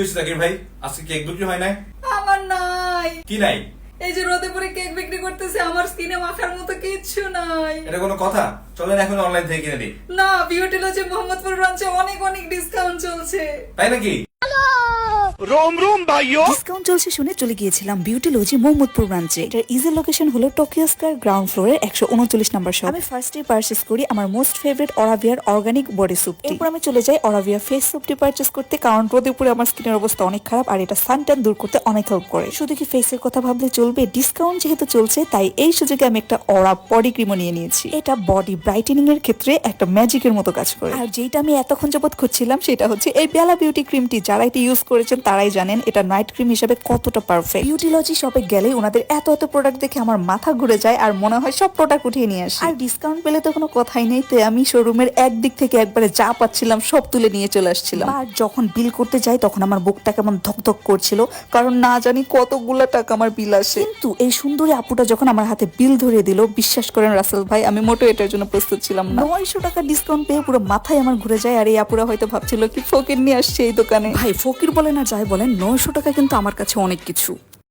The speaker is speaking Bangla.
হয়েছে জাকির ভাই? আজকে কেক বিক্রি হয় নাই? আমার নাই। কি নাই? এই যে রোদে পরে কেক বিক্রি করতেছে আমার স্কিনে মাখার মতো কিচ্ছু নাই। এটা কোনো কথা? চলেন এখন অনলাইন থেকে কিনে দিই। না বিউটি লজে মোহাম্মদপুর ব্রাঞ্চে অনেক অনেক ডিসকাউন্ট চলছে। তাই নাকি? ডিসকাউন্ট চলছে শুনে চলে গিয়েছিলাম বিউটি লজি মোহাম্মদপুর ব্রাঞ্চে এটার ইজি লোকেশন হলো টোকিও স্কয়ার গ্রাউন্ড ফ্লোরের একশো উনচল্লিশ নাম্বার শপ আমি ফার্স্টে পার্চেস করি আমার মোস্ট ফেভারিট অরাভিয়ার অর্গানিক বডি স্যুপ এরপর আমি চলে যাই অরাভিয়া ফেস স্যুপটি পার্চেস করতে কারণ রোদে পুরে আমার স্কিনের অবস্থা অনেক খারাপ আর এটা সানটান দূর করতে অনেক হেল্প করে। শুধু কি ফেসের কথা ভাবলে চলবে? ডিসকাউন্ট যেহেতু চলছে, তাই এই সুযোগে আমি একটা অরা বডি ক্রিমও নিয়ে নিয়েছি। এটা বডি ব্রাইটেনিং এর ক্ষেত্রে একটা ম্যাজিকের মতো কাজ করে। আর যেটা আমি এতক্ষণ যাবত খুঁজছিলাম, সেটা হচ্ছে এই বেলা বিউটি ক্রিমটি যারা এটা ইউজ করেছেন তারাই জানেন এটা নাইট ক্রিম হিসেবে কতটা পারফেক্ট বিউটি লজি শপে গেলে ওনাদের এত এত প্রোডাক্ট দেখে আমার মাথা ঘুরে যায় আর মনে হয় সব প্রোডাক্ট উঠিয়ে নিয়ে আসি। আর ডিসকাউন্ট পেলে তো কোনো কথাই নেই তাই আমি শোরুমের একদিক থেকে একবারে যা পাচ্ছিলাম সব তুলে নিয়ে চলে আসছিলাম। আর যখন বিল করতে যাই তখন আমার বুকটা কেমন ধকধক করছিল কারণ না জানি কতগুলো টাকা আমার বিল আসে। কিন্তু এই সুন্দরী আপুটা যখন আমার হাতে বিল ধরে দিল বিশ্বাস করেন রাসেল ভাই আমি মোটো এটার জন্য প্রস্তুত ছিলাম না। নয়শো টাকা ডিসকাউন্ট পেয়ে পুরো মাথায় আমার ঘুরে যায় আর এই আপুরা হয়তো ভাবছিল কি ফকির নিয়ে আসছে এই দোকানে। ভাই ফকির বলে না যাই বলেন নয়শো টাকা কিন্তু আমার কাছে অনেক কিছু।